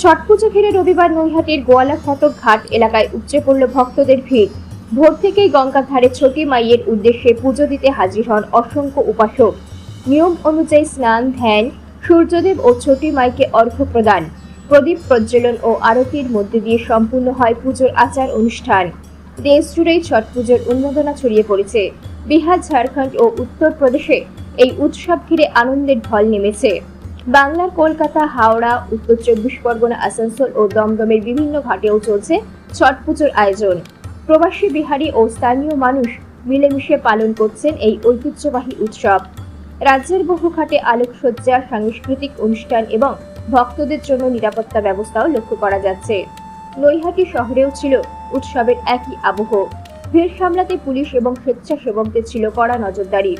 ছট পুজো ঘিরে রবিবার নৈহাটির গোয়ালা ফটক ঘাট এলাকায় উপচে পড়ল ভক্তদের ভিড়। ভোর থেকেই গঙ্গার ধারে ছোটি মাইয়ের উদ্দেশ্যে পুজো দিতে হাজির হন অসংখ্য উপাসক। নিয়ম অনুযায়ী স্নান, ধ্যান, সূর্যদেব ও ছোটি মাইকে অর্ঘ্য প্রদান, প্রদীপ প্রজ্বলন ও আরতির মধ্যে দিয়ে সম্পূর্ণ হয় পুজোর আচার অনুষ্ঠান। দেশ জুড়েই ছট পুজোর উন্মাদনা ছড়িয়ে পড়েছে। বিহার, ঝাড়খণ্ড ও উত্তরপ্রদেশে এই উৎসব ঘিরে আনন্দের ঢল নেমেছে। বাংলার কলকাতা, হাওড়া, উত্তর চব্বিশ পরগনা, আসানসোল ও দমদমের বিভিন্ন ঘাটেও চলছে ছট পুজোর আয়োজন। প্রবাসী, বিহারি ও স্থানীয় মানুষ মিলেমিশে পালন করছেন এই ঐতিহ্যবাহী উৎসব। রাজ্যের বহু ঘাটে আলোকসজ্জা, সাংস্কৃতিক অনুষ্ঠান এবং ভক্তদের জন্য নিরাপত্তা ব্যবস্থাও লক্ষ্য করা যাচ্ছে। নৈহাটি শহরেও ছিল উৎসবের একই আবহ। ভিড় সামলাতে পুলিশ এবং স্বেচ্ছাসেবকদের ছিল কড়া নজরদারি।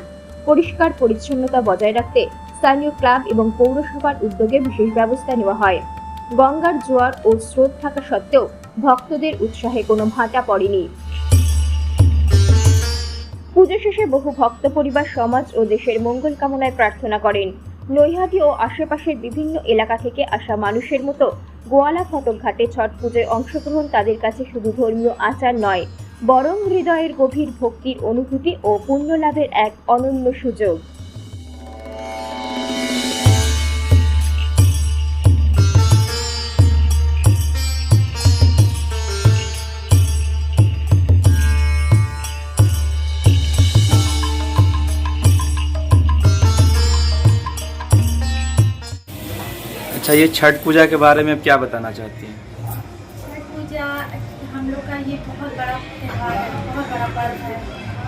পরিষ্কার পরিচ্ছন্নতা বজায় রাখতে স্থানীয় ক্লাব এবং পৌরসভার উদ্যোগে বিশেষ ব্যবস্থা নেওয়া হয়। গঙ্গার জোয়ার ও স্রোত থাকা সত্ত্বেও ভক্তদের উৎসাহে কোনো ভাটা পড়েনি। পুজো শেষে বহু ভক্ত পরিবার, সমাজ ও দেশের মঙ্গল কামনায় প্রার্থনা করেন। নৈহাটি ও আশেপাশের বিভিন্ন এলাকা থেকে আসা মানুষের মতো গোয়ালা ফটক ঘাটে ছট পুজোয় অংশগ্রহণ তাদের কাছে শুধু ধর্মীয় আচার নয় বরং হৃদয়ের গভীর ভক্তির অনুভূতি ও পুণ্য লাভের এক অনন্য সুযোগ अच्छा ये छठ पूजा के बारे में आप क्या बताना चाहती हैं छठ पूजा हम लोग का ये बहुत बड़ा त्यौहार है बहुत बड़ा पर्व है।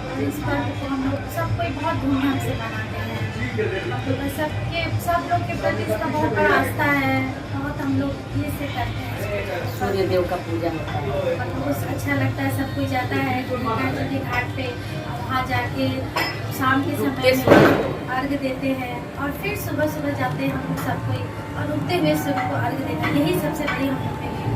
और इस पर्व को हम लोग सब कोई बहुत धूमधाम से मनाते हैं। हम लोग सबके सब लोग के प्रति इसका बहुत बड़ा आस्था है। बहुत हम लोग ये से करते हैं। सूर्य देव का पूजा होता है। बहुत अच्छा लगता है सब कोई जाता है गंगा जी के घाट पे वहाँ जाके शाम के समय में अर्घ देते हैं। और फिर सुबह सुबह जाते हैं हम लोग सब कोई। और उगते हुए सूर्य को अर्घ देते हैं यही सबसे बड़ी हम लोग के लिए।